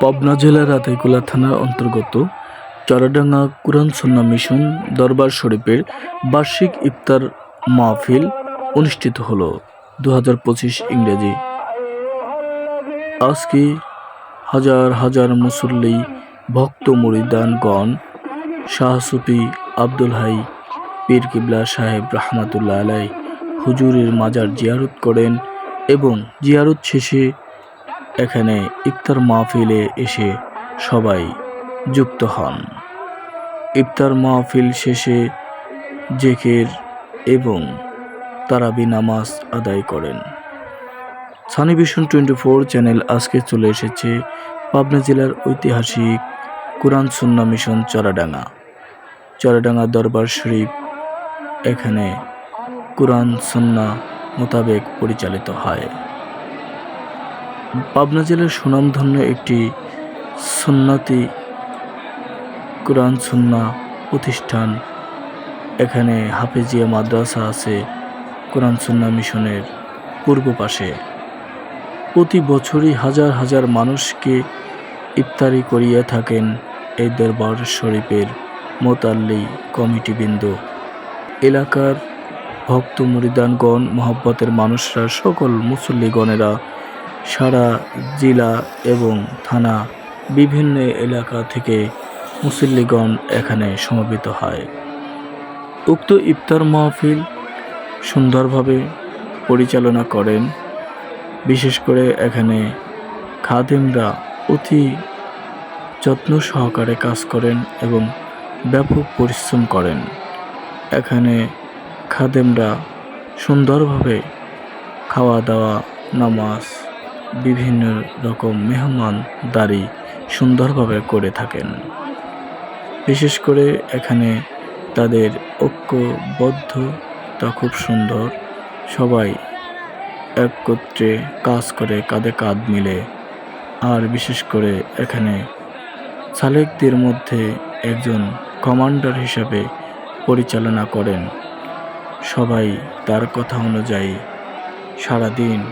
পাবনা জেলার আতাইকুলা থানার অন্তর্গত চরাডাঙ্গা কুরআন সুন্নাহ মিশন দরবার শরীফের বার্ষিক ইফতার মাহফিল অনুষ্ঠিত হলো দু হাজার পঁচিশ ইংরেজি। আজকে হাজার হাজার মুসল্লি, ভক্ত মুরিদানগণ, শাহ সুফি আব্দুল হাই, পীর কিবলা সাহেব রহমাতুল্লাহ আলাই হুজুরের মাজার জিয়ারত করেন এবং জিয়ারত শেষে এখানে ইফতার মাহফিলে এসে সবাই যুক্ত হন। ইফতার মাহফিল শেষে জেকের এবং তারাবি নামাজ আদায় করেন। Sunny Vision twenty four channel আজকে চলে এসেছে পাবনা জেলার ঐতিহাসিক কোরআন সুন্না মিশন চরাডাঙ্গা চরাডাঙ্গা দরবার শরীফ এখানে কোরআন সুন্না মোতাবেক পরিচালিত হয়। পাবনা জেলার সুনামধন্য একটি সুন্নাতি কোরআন সুন্না প্রতিষ্ঠান। এখানে হাফেজিয়া মাদ্রাসা আছে, কোরআন সুন্না মিশনের পূর্ব পাশে। প্রতি বছরই হাজার হাজার মানুষকে ইফতারি করিয়ে থাকেন এই দরবার শরীফের মোতাল্লি কমিটিবৃন্দ। এলাকার ভক্ত মুরিদানগণ মহব্বতের মানুষরা, সকল মুসল্লিগণেরা সারা জেলা এবং থানা বিভিন্ন এলাকা থেকে মুসল্লিগণ এখানে সমবেত হয়। উক্ত ইফতার মাহফিল সুন্দরভাবে পরিচালনা করেন। বিশেষ করে এখানে খাদেমরা অতি যত্ন সহকারে কাজ করেন এবং ব্যাপক পরিশ্রম করেন। এখানে খাদেমরা সুন্দরভাবে খাওয়া দাওয়া নামাজ বিভিন্ন রকম মেহমানদারি সুন্দরভাবে করে থাকেন। বিশেষ করে এখানে তাদের ঐক্যবদ্ধতা খুব সুন্দর। সবাই একত্রে কাজ করে কাঁধে কাঁধ মিলে। আর বিশেষ করে এখানে সালেকদের মধ্যে একজন কমান্ডার হিসাবে পরিচালনা করেন। সবাই তার কথা অনুযায়ী সারাদিন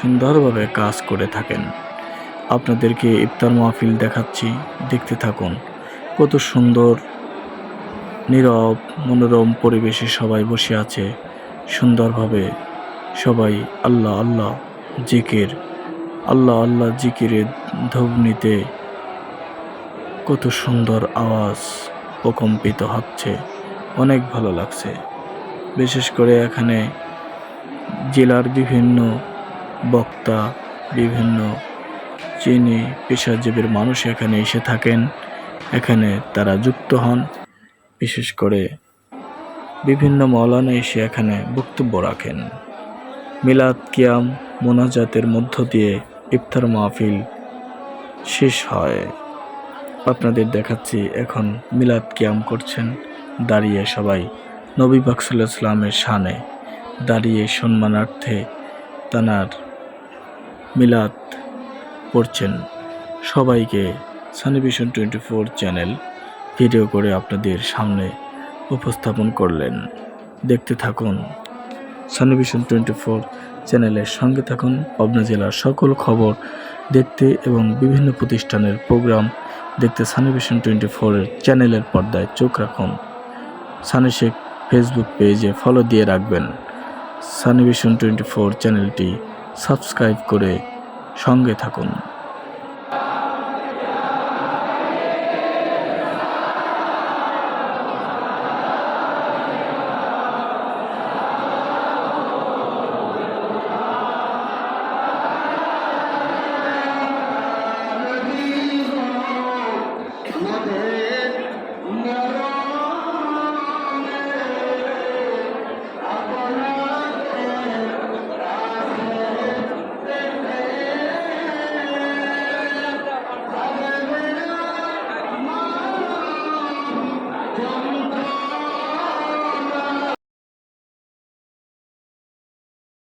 সুন্দরভাবে কাজ করে থাকেন। আপনাদেরকে ইফতার মাহফিল দেখাচ্ছি। দেখতে থাকুন। কত সুন্দর, নীরব, মনোরম পরিবেশে সবাই বসে আছে। সুন্দরভাবে সবাই আল্লাহ আল্লাহ জিকির, আল্লাহ আল্লাহ জিকিরের ধ্বনিতে কত সুন্দর আওয়াজ প্রকম্পিত হচ্ছে। অনেক ভালো লাগছে। বিশেষ করে এখানে জেলার বিভিন্ন বক্তা, বিভিন্ন চিনি পেশাজীবীর মানুষ এখানে এসে থাকেন। এখানে তারা যুক্ত হন। বিশেষ করে বিভিন্ন মৌলানা এসে এখানে বক্তব্য রাখেন। মিলাদ কিয়াম মোনাজাতের মধ্য দিয়ে ইফতার মাহফিল শেষ হয়। আপনাদের দেখাচ্ছি এখন মিলাদ কিয়াম করছেন। দাঁড়িয়ে সবাই নবী বাকসুল্লাহ ইসলামের শানে দাঁড়িয়ে সম্মানার্থে তানার মিলাদ পড়ছেন। সবাইকে Sunny Vision twenty four channel video করে আপনাদের সামনে উপস্থাপন করলেন। দেখতে থাকুন সানিভিশন টোয়েন্টি ফোর চ্যানেলের সঙ্গে থাকুন। পাবনা জেলার সকল খবর দেখতে এবং বিভিন্ন প্রতিষ্ঠানের প্রোগ্রাম দেখতে সানিভিশন টোয়েন্টি ফোরের চ্যানেলের পর্দায় চোখ রাখুন। সানি শেখ ফেসবুক পেজে ফলো দিয়ে রাখবেন। সানিভিশন টোয়েন্টি ফোর চ্যানেলটি সাবস্ক্রাইব করে সঙ্গে থাকুন।